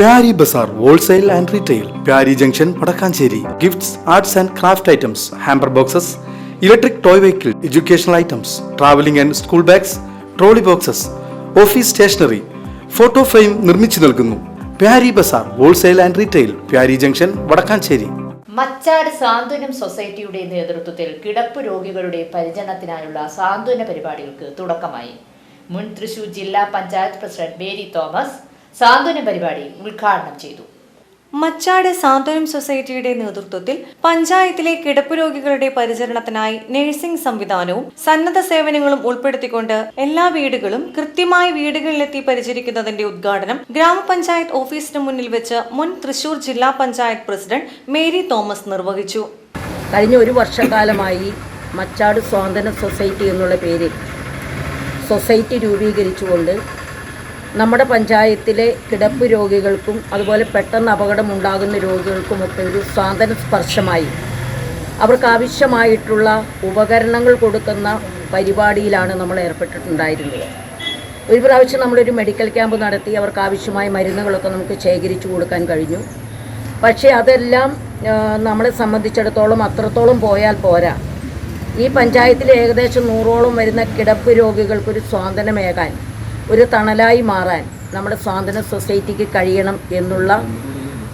Pyari Bazaar wholesale and retail Pyari junction Vadakkanchery. Gifts arts and craft items hamper boxes electric toy vehicle educational items travelling and school bags trolley boxes office stationery photo frame നിർമ്മിച്ചു നൽകുന്നു. Pyari Bazaar wholesale and retail Pyari junction Vadakkanchery. Machad Santhwanam സൊസൈറ്റിയുടെ നേതൃത്വത്തിൽ കിടപ്പ് രോഗികളുടെ പരിചരണത്തിനായുള്ള സാന്ത്വന പരിപാടികൾക്ക് തുടക്കമായി. മുൻ തൃശൂർ ജില്ലാ പഞ്ചായത്ത് പ്രസിഡന്റ് മേരി തോമസ് സാന്ത്വന പരിപാടി ഉദ്ഘാടനം ചെയ്തു. മച്ചാട് സാന്ത്വനം സൊസൈറ്റിയുടെ നേതൃത്വത്തിൽ പഞ്ചായത്തിലെ കിടപ്പ് രോഗികളുടെ പരിചരണത്തിനായി നഴ്സിംഗ് സംവിധാനവും സന്നദ്ധ സേവനങ്ങളും ഉൾപ്പെടുത്തിക്കൊണ്ട് എല്ലാ വീടുകളും കൃത്യമായി വീടുകളിലെത്തി പരിചരിക്കുന്നതിന്റെ ഉദ്ഘാടനം ഗ്രാമപഞ്ചായത്ത് ഓഫീസിന് മുന്നിൽ വെച്ച് മുൻ തൃശൂർ ജില്ലാ പഞ്ചായത്ത് പ്രസിഡന്റ് മേരി തോമസ് നിർവഹിച്ചു. കഴിഞ്ഞ ഒരു വർഷക്കാലമായി മച്ചാട് സ്വാതന്ത്ര്യ സൊസൈറ്റി എന്നുള്ള പേരിൽ സൊസൈറ്റി രൂപീകരിച്ചുകൊണ്ട് നമ്മുടെ പഞ്ചായത്തിലെ കിടപ്പ് രോഗികൾക്കും അതുപോലെ പെട്ടെന്ന് അപകടമുണ്ടാകുന്ന രോഗികൾക്കുമൊക്കെ ഒരു സ്വാതന്ത്ര്യ സ്പർശമായി അവർക്ക് ആവശ്യമായിട്ടുള്ള ഉപകരണങ്ങൾ കൊടുക്കുന്ന പരിപാടിയിലാണ് നമ്മൾ ഏർപ്പെട്ടിട്ടുണ്ടായിരുന്നത്. ഒരു പ്രാവശ്യം നമ്മളൊരു മെഡിക്കൽ ക്യാമ്പ് നടത്തി അവർക്ക് ആവശ്യമായ മരുന്നുകളൊക്കെ നമുക്ക് ശേഖരിച്ചു കൊടുക്കാൻ കഴിഞ്ഞു. പക്ഷേ അതെല്ലാം നമ്മളെ സംബന്ധിച്ചിടത്തോളം അത്രത്തോളം പോയാൽ പോരാ. ഈ പഞ്ചായത്തിൽ ഏകദേശം നൂറോളം വരുന്ന കിടപ്പ് രോഗികൾക്കൊരു സ്വാതന്ത്ര്യമേകാൻ ഒരു തണലായി മാറാൻ നമ്മുടെ സ്വാതന്ത്ര്യ സൊസൈറ്റിക്ക് കഴിയണം എന്നുള്ള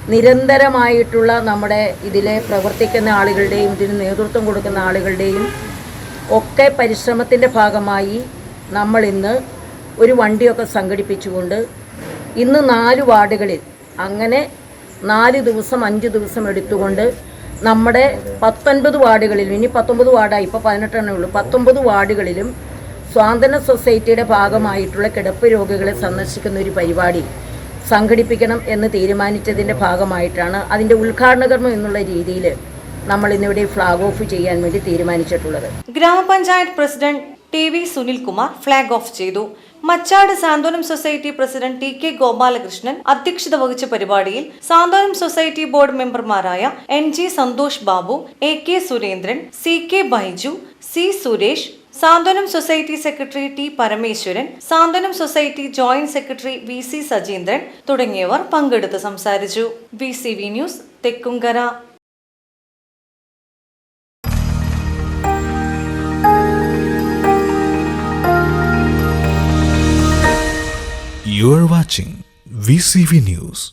നിരന്തരമായിട്ടുള്ള നമ്മുടെ ഇതിലെ പ്രവർത്തിക്കുന്ന ആളുകളുടെയും ഇതിന് നേതൃത്വം കൊടുക്കുന്ന ആളുകളുടെയും ഒക്കെ പരിശ്രമത്തിന്റെ ഭാഗമായി നമ്മൾ ഇന്ന് ഒരു വണ്ടിയൊക്കെ സംഘടിപ്പിച്ചുകൊണ്ട് ഇന്ന് നാല് വാർഡുകളിൽ അങ്ങനെ നാല് ദിവസം അഞ്ച് ദിവസം എടുത്തുകൊണ്ട് നമ്മുടെ പത്തൊൻപത് വാർഡുകളിലും ഇനി പത്തൊമ്പത് വാർഡായി ഇപ്പോൾ പതിനെട്ടെണ്ണേ ഉള്ളൂ പത്തൊമ്പത് വാർഡുകളിലും സ്വാതന്ത്ര്യ സൊസൈറ്റിയുടെ ഭാഗമായിട്ടുള്ള കിടപ്പ് രോഗികളെ സന്ദർശിക്കുന്ന ഒരു പരിപാടി സംഘടിപ്പിക്കണം എന്ന് തീരുമാനിച്ചതിന്റെ ഭാഗമായിട്ടാണ് അതിന്റെ ഉദ്ഘാടനകർമ്മം എന്നുള്ള രീതിയിൽ നമ്മൾ ഇന്നിവിടെ ഫ്ലാഗ് ഓഫ് ചെയ്യാൻ വേണ്ടി തീരുമാനിച്ചിട്ടുള്ളത്. ഗ്രാമപഞ്ചായത്ത് president T V Sunilkumar flag off ചെയ്തു. Machad Santhwanam society president T K Gopalakrishnan അധ്യക്ഷത വഹിച്ച പരിപാടിയിൽ സാന്ത്വനം സൊസൈറ്റി ബോർഡ് മെമ്പർമാരായ N G Santhosh Babu A K Surendran C K Baiju C Suresh Santhwanam society secretary T Parameswaran Santhwanam society joint secretary V C Sajeendran തുടങ്ങിയവർ പങ്കെടുത്ത് സംസാരിച്ചു V C V news Thekkumkara You are watching VCV News.